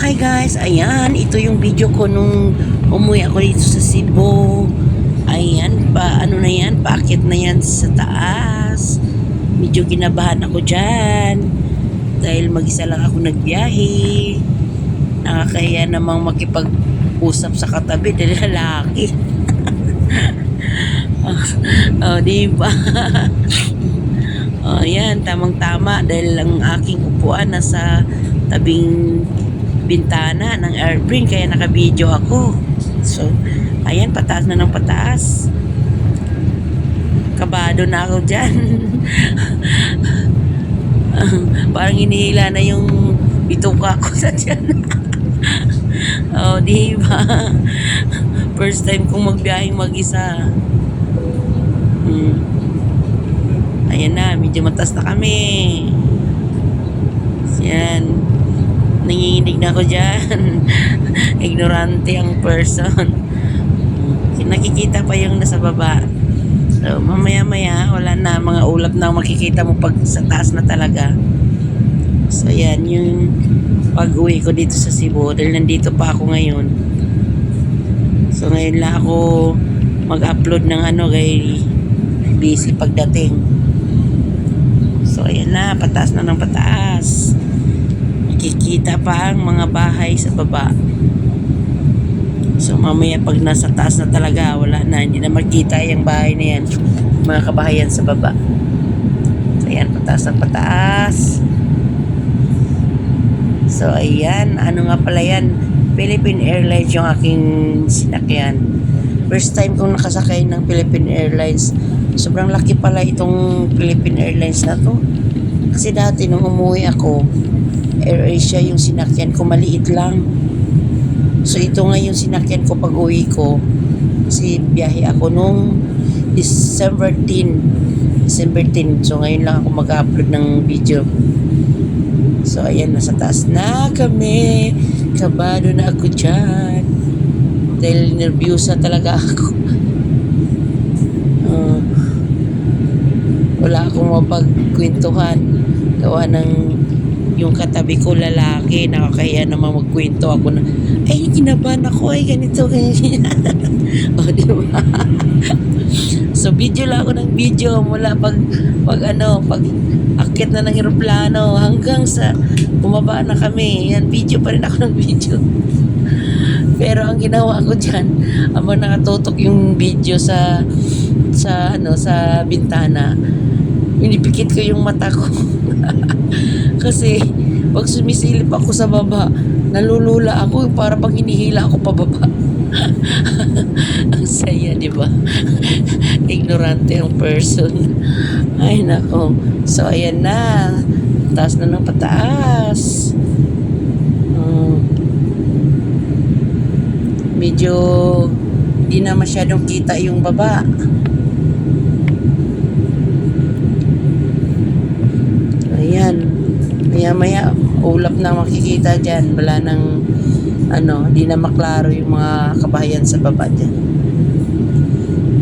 Hi guys, ayan, ito yung video ko nung umuwi ako dito sa Cebu. Ayan, pa, ano na yan, paakit na yan sa taas. Medyo kinabahan ako dyan. Dahil mag-isa lang ako nagbiyahe. Nakakaya namang makipag-usap sa katabi dahil lalaki. oh, di ba? oh, yan, tamang-tama dahil ang aking upuan nasa tabing bintana ng airplane kaya naka-video ako. So, ayan, pataas na ng pataas. Kabado na ako dyan. Parang hinihila na yung bituka ko sa dyan. oh, di ba? First time kong magbiyaheng mag-isa. Hmm. Ayan na, medyo matas na kami. Yan. Nanginginig na ako dyan. Ignorante ang person. Nakikita pa yung nasa baba. So, mamaya-maya, wala na. Mga ulap na makikita mo pag sa taas na talaga. So, yan. Yung pag-uwi ko dito sa Cebu. Dahil nandito pa ako ngayon. So, ngayon lang ako mag-upload ng ano kay busy pagdating. So, ayan na. Pataas na ng pataas. Nakikita pa ang mga bahay sa baba. So mamaya pag nasa taas na talaga, wala na, hindi na makita yung bahay na yan. Mga kabahayan sa baba. So ayan, pataas na pataas. So ayan, ano nga pala yan? Philippine Airlines yung aking sinakyan. First time kong nakasakay ng Philippine Airlines. Sobrang laki pala itong Philippine Airlines na to. Kasi dati nung umuwi ako, AirAsia yung sinakyan ko, maliit lang. So ito nga yung sinakyan ko pag uwi ko. Kasi biyahe ako nung December 10. December 10. So ngayon lang ako mag-upload ng video. So ayan, nasa taas na kami. Kabado na ako dyan. Dahil nervyusa talaga ako. Uh, wala akong mapagkwentuhan. Gawa ng yung katabi ko lalaki, nakakaya naman magkwento ako na, ay, kinabahan ako, ay, ganito, ganyan. o, di ba? so, video lang ako ng video mula pag, pag ano, pag akit na ng aeroplano hanggang sa bumaba na kami. Yan, video pa rin ako ng video. Pero ang ginawa ko dyan, habang nakatutok yung video sa sa ano sa bintana, pinipikit ko yung mata ko. Kasi pag sumisilip ako sa baba, nalulula ako para pag hinihila ako pababa. ang saya, di ba? Ignorante ang person. Ay, nako. So, ayan na. Taas na ng pataas. Um, medyo di na masyadong kita yung baba. Ayan. Maya maya, ulap na makikita dyan. Wala nang, ano, di na maklaro yung mga kabahayan sa baba dyan.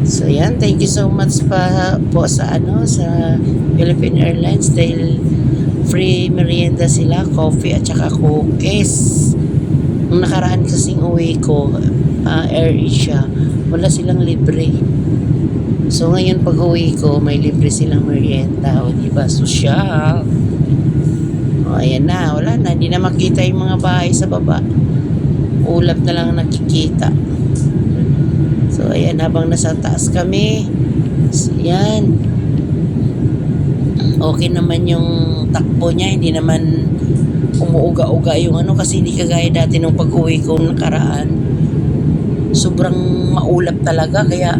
So, yan. Thank you so much pa po sa, ano, sa Philippine Airlines dahil free merienda sila, coffee at saka cookies. Nung nakaraan kasing uwi ko, uh, Air Asia, wala silang libre. So ngayon pag uwi ko, may libre silang merienda. O diba, social. O ayan na, wala na. Hindi na makita yung mga bahay sa baba. Ulap na lang nakikita. So ayan, habang nasa taas kami, so, yan. Okay naman yung takbo niya, hindi naman umuuga-uga yung ano kasi hindi kagaya dati nung pag-uwi ko nakaraan. Sobrang maulap talaga kaya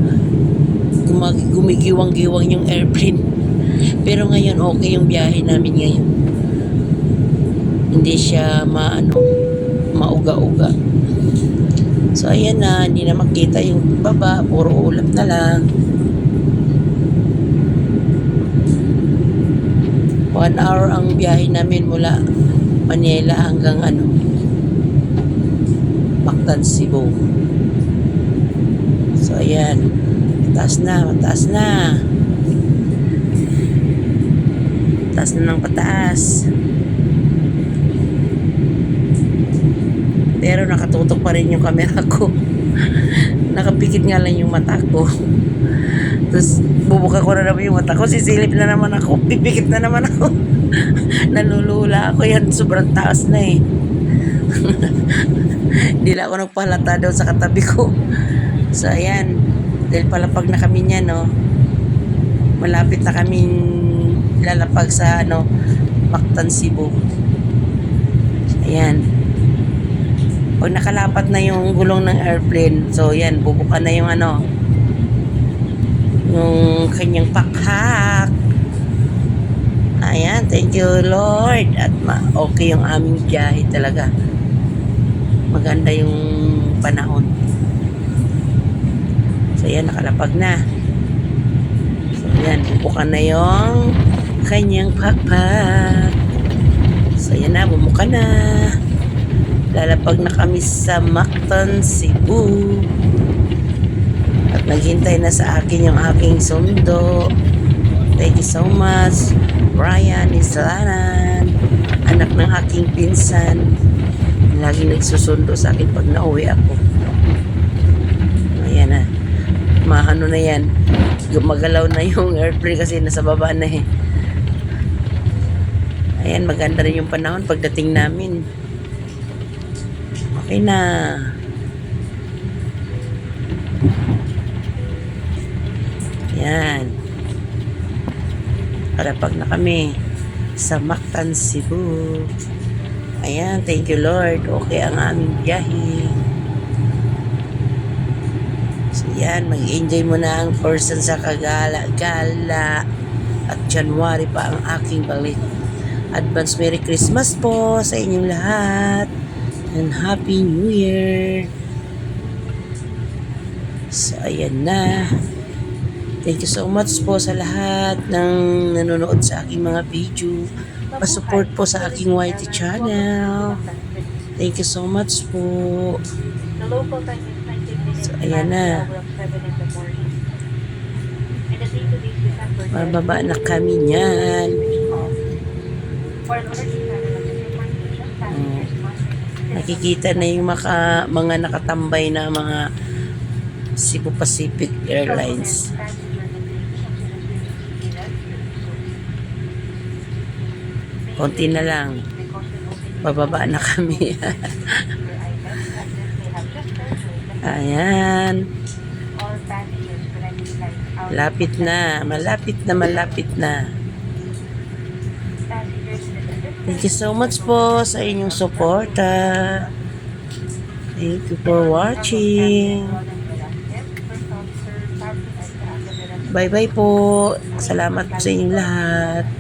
gumigiwang-giwang yung airplane. Pero ngayon okay yung biyahe namin ngayon. Hindi siya maano mauga-uga. So ayan na, hindi na makita yung baba, puro ulap na lang. One hour ang biyahe namin mula Manila hanggang ano, Mactan, Cebu. So ayan, mataas na, mataas na. Taas na ng pataas. Pero nakatutok pa rin yung camera ko. Nakapikit nga lang yung mata ko. Tapos bubuka ko na naman yung mata ko. Sisilip na naman ako. Pipikit na naman ako. Nalulula ako yan. Sobrang taas na eh. Hindi na ako nagpahalata daw sa katabi ko. So ayan. Dahil palapag na kami niya no. Malapit na kaming lalapag sa ano. Mactan Cebu. Ayan. Pag nakalapat na yung gulong ng airplane, so yan, bubuka na yung ano, yung kanyang pakhak. Ayan, thank you Lord. At ma okay yung aming biyahe talaga. Maganda yung panahon. So yan, nakalapag na. So yan, bubuka na yung kanyang pakpak. So yan na, bumuka na. Lalapag na kami sa Mactan, Cebu. At naghintay na sa akin yung aking sundo. Thank you so much. Brian Islanan. Anak ng aking pinsan. Lagi nagsusundo sa akin pag nauwi ako. Ayan na. Maano na yan. Gumagalaw na yung airplane kasi nasa baba na eh. Ayan, maganda rin yung panahon pagdating namin. Okay na. Yan. Harapag na kami sa Mactan, Cebu. Ayan, thank you Lord. Okay ang aming biyahe. So yan, mag-enjoy mo na ang person sa kagala-gala. At January pa ang aking balik. Advance Merry Christmas po sa inyong lahat. And Happy New Year. So, ayan na. Thank you so much po sa lahat ng nanonood sa aking mga video. Pasupport po sa aking YT channel. Thank you so much po. The local time is 19 minutes. So, ayan na. hour of 7 in the morning. And the date today is December 10. Mababa na kami niyan. Nakikita na yung maka, mga nakatambay na mga Cebu Pacific Airlines. Konti na lang. Bababa na kami. Ayan. Lapit na. Malapit na, malapit na. Thank you so much po sa inyong suporta. Thank you for watching. Bye-bye po. Salamat po sa inyong lahat.